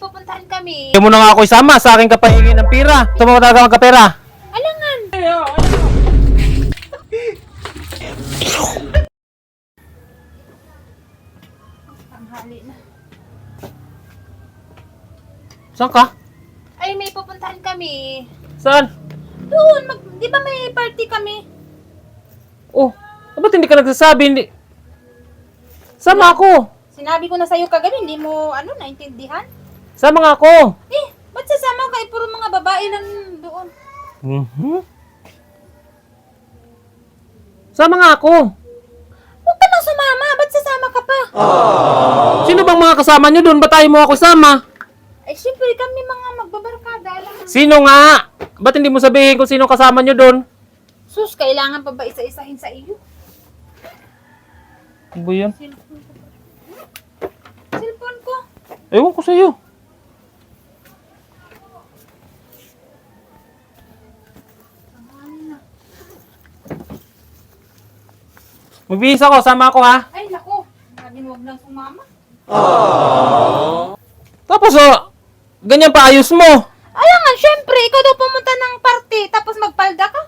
pupuntahan kami. Hindi mo na nga ako isama sa aking kapahingi ng pira. Ito mo talaga magkapera. Alangan! Tanghali na. Saan ka? Ay, may pupuntahan kami. Saan? Doon, mag, di ba may party kami? Oh, ba't hindi ka nagsasabi? Hindi. Sama ako. Sinabi ko na sa'yo kagabi, hindi mo, ano, naintindihan? Sama nga ako. Eh, ba't sasama ka? Eh, puro mga babae lang doon. Mhm. Sama nga ako. Huwag ka nang sumama. Ba't sasama ka pa? Sino bang mga kasama nyo doon? Ba't tayo mo ako sama? Eh, syempre kami mga magbabarkada. Alam mo. Sino nga? Ba't hindi mo sabihin kung sino kasama nyo doon? Sus, kailangan pa ba isa-isahin sa iyo? Ano ba yan? Cellphone ko. Ewan ko sa'yo. Magbihis ako, sama ako ha. Ay, naku. Sabi mo, huwag nang sumama. Tapos oh, ganyan pa ayos mo. Alangan, syempre, ikaw daw pumunta ng party, tapos magpalda ka?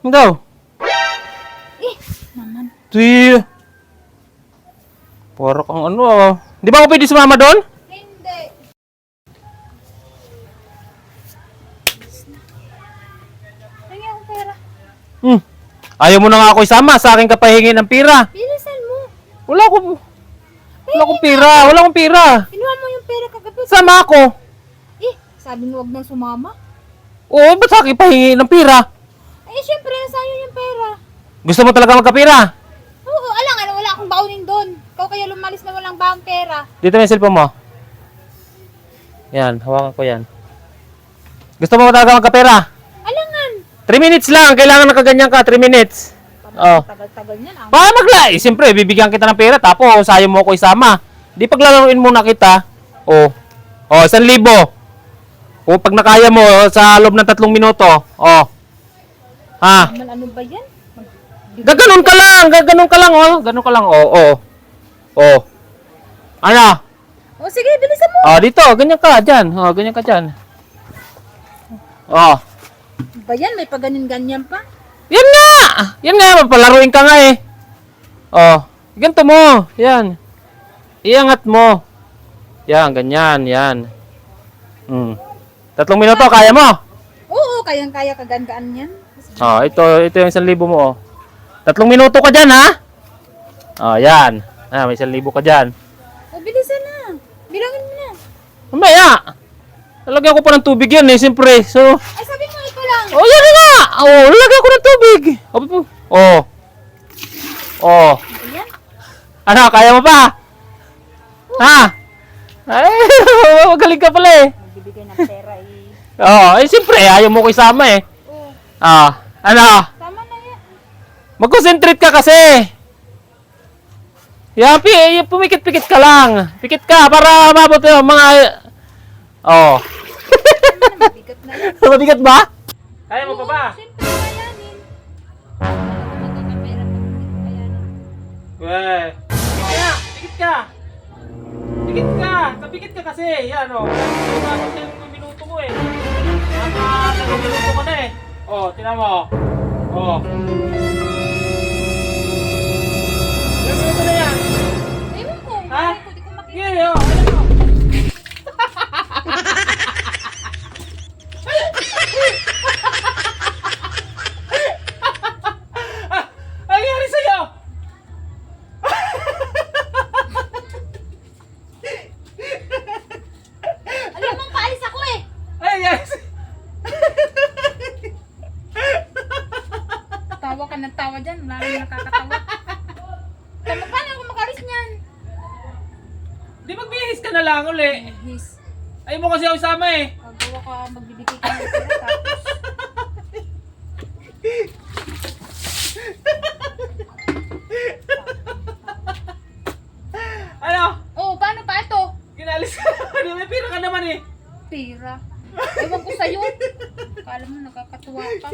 Ano daw? Eh, naman. Tuy. Para kang ano ah. Di ba ako pwede sumama doon? Hindi. Tingnan akong pera. Hmm. Ayaw mo na nga ako isama sa aking kapahingi ng pira. Bilisan mo. Wala akong... Wala akong pira. Wala akong pira. Kinuha mo yung pera kagabi. Sama ako. Eh, sabi mo huwag nang sumama. Oo, ba't sa akin pahingi ng pira? Eh, syempre, sa'yo yung pera. Gusto mo talaga magkapira? Oo, alangan, wala akong baunin doon. Ikaw kaya lumalis na walang baong pera. Dito may cellphone mo. Yan, hawakan ko yan. Gusto mo talaga magkapera? Alangan. 3 minutes lang. Kailangan nakaganyan ka. 3 minutes. Oh. Tagal-tagal niyan. Ang... Para maglay. Siyempre, bibigyan kita ng pera. Tapos, sayo mo ako isama. Di paglalaruin muna kita. Oh. Oh, 1,000. O pag nakaya mo, sa loob ng tatlong minuto. Oh. Ha? Ano ba yan? Gaganon ka lang. Gaganon ka lang. Oh. Ganon ka lang. Oh, oh. Oh. Ano? O, sige, bilisan mo. Oh, dito. Ganyan ka. Diyan. Oh, ganyan ka dyan. Oh. Ba yan? May paganin-ganyan pa. Yan nga! Yan nga, papalaruin ka nga eh. Oh, ganito mo. Yan. Iangat mo. Yan, ganyan, yan. Hmm. Tatlong minuto, kaya mo? Oo, kayang-kaya kagan-gaan yan. Oh, ito, ito yung isang libo mo, oh. Tatlong minuto ka dyan, ha? Oh, yan. Ah, may isang libo ka dyan. O, bilisan na. Bilangin mo na. Mamaya! Lalagyan ko pa ng tubig yan, eh, siyempre. So, Ay, sabi mo, ito lang. Oh, yan nga! Oh, lalagyan ko ng tubig. Oh, oh. Oh. Ayan. Ano, kaya mo pa? Ha? Ay, magaling ka pala eh. Magbibigay ng pera eh. Oo, oh, eh siyempre, ayaw mo ko isama eh. Oo, Ah, ano? tama na yan. Mag-concentrate ka kasi. Yan, pi, pumikit-pikit ka lang. Pikit ka para mabot yung mga... Oh. Mabigat na yan. Mabigat ba? Kaya mo pa ba? Siyempre, kayanin. Ko. Weh. Pikit ka! Pikit ka! Pikit ka! Kapikit ka kasi! Yan o. Oh. Umabot na yung minuto mo eh. Naka minuto ko na eh. Oh, tinan mo. Oh. Ka dyan, wala nang nakakatawa. Tama, paano ako makalis niyan? Di magbihis ka na lang uli. His, Ayaw mo kasi ako isama eh. gagawa ka, magbibigay ka ng pera, tapos Ano? Oh, paano pa ito? Ginalis ka naman. May pira ka naman eh. Pera. Ewan ko sa'yo. Kala mo nakakatuwa ka.